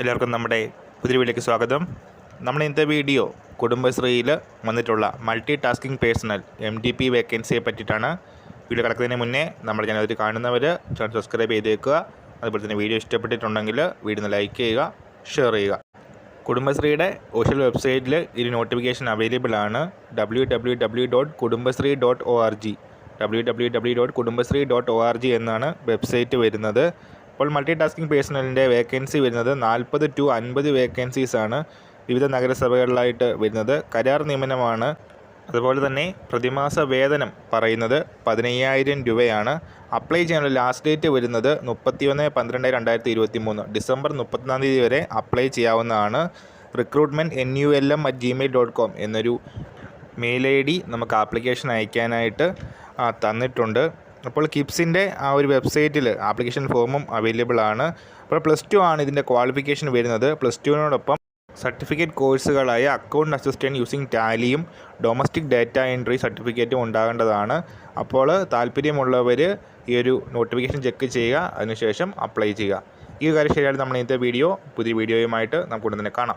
എല്ലാവർക്കും നമ്മുടെ പുതിയ വീഡിയോയ്ക്ക് സ്വാഗതം. നമ്മൾ ഇന്നത്തെ വീഡിയോ കുടുംബശ്രീയിൽ വന്നിട്ടുള്ള multi tasking personnel M D P വേക്കൻസിയെ പറ്റിയിട്ടാണ് വീഡിയോ കിടക്കുന്നതിന് മുന്നേ നമ്മുടെ ചാനൽ കാണുന്നവർ ചാനൽ സബ്സ്ക്രൈബ് ചെയ്തേക്കുക. അതുപോലെ തന്നെ വീഡിയോ ഇഷ്ടപ്പെട്ടിട്ടുണ്ടെങ്കിൽ വീഡിയോ ഒന്ന് ലൈക്ക് ചെയ്യുക ഷെയർ ചെയ്യുക. കുടുംബശ്രീയുടെ ഒഫീഷ്യൽ വെബ്സൈറ്റിൽ ഇതിന് നോട്ടിഫിക്കേഷൻ അവൈലബിൾ ആണ് W W W dot Kudumbashree dot O R G W W W dot Kudumbashree dot O R G എന്നാണ് വെബ്സൈറ്റ് വരുന്നത്. അപ്പോൾ മൾട്ടി ടാസ്കിംഗ് പേഴ്സണലിന്റെ വേക്കൻസി വരുന്നത് നാൽപ്പത് ടു അൻപത് വേക്കൻസീസാണ് വിവിധ നഗരസഭകളിലായിട്ട് വരുന്നത്. കരാർ നിയമനമാണ്. അതുപോലെ തന്നെ പ്രതിമാസ വേതനം പറയുന്നത് പതിനയ്യായിരം രൂപയാണ്. അപ്ലൈ ചെയ്യാനുള്ള ലാസ്റ്റ് ഡേറ്റ് വരുന്നത് മുപ്പത്തിയൊന്ന് പന്ത്രണ്ട് രണ്ടായിരത്തി ഇരുപത്തി മൂന്ന് ഡിസംബർ മുപ്പത്തൊന്നാം തീയതി വരെ അപ്ലൈ ചെയ്യാവുന്നതാണ്. Recruitment N U L M at Gmail dot com എന്നൊരു മെയിൽ ഐ ഡി നമുക്ക് ആപ്ലിക്കേഷൻ അയക്കാനായിട്ട് തന്നിട്ടുണ്ട്. അപ്പോൾ കിപ്സിന്റെ ആ ഒരു വെബ്സൈറ്റിൽ ആപ്ലിക്കേഷൻ ഫോമും അവൈലബിൾ ആണ്. അപ്പോൾ പ്ലസ് ടു ആണ് ഇതിന്റെ ക്വാളിഫിക്കേഷൻ വരുന്നത്. പ്ലസ് ടുവിനോടൊപ്പം സർട്ടിഫിക്കറ്റ് കോഴ്സുകളായ അക്കൗണ്ട് അസിസ്റ്റന്റ് യൂസിങ് ടാലിയും ഡൊമസ്റ്റിക് ഡാറ്റ എൻട്രി സർട്ടിഫിക്കറ്റും ഉണ്ടാകേണ്ടതാണ്. അപ്പോൾ താല്പര്യമുള്ളവർ ഈ ഒരു നോട്ടിഫിക്കേഷൻ ചെക്ക് ചെയ്യുക അതിനുശേഷം അപ്ലൈ ചെയ്യുക. ഈ കാര്യം ശരിയായിട്ട് നമ്മൾ ഇന്നത്തെ വീഡിയോ പുതിയ വീഡിയോയുമായിട്ട് നമുക്ക് ഉടനെ കാണാം.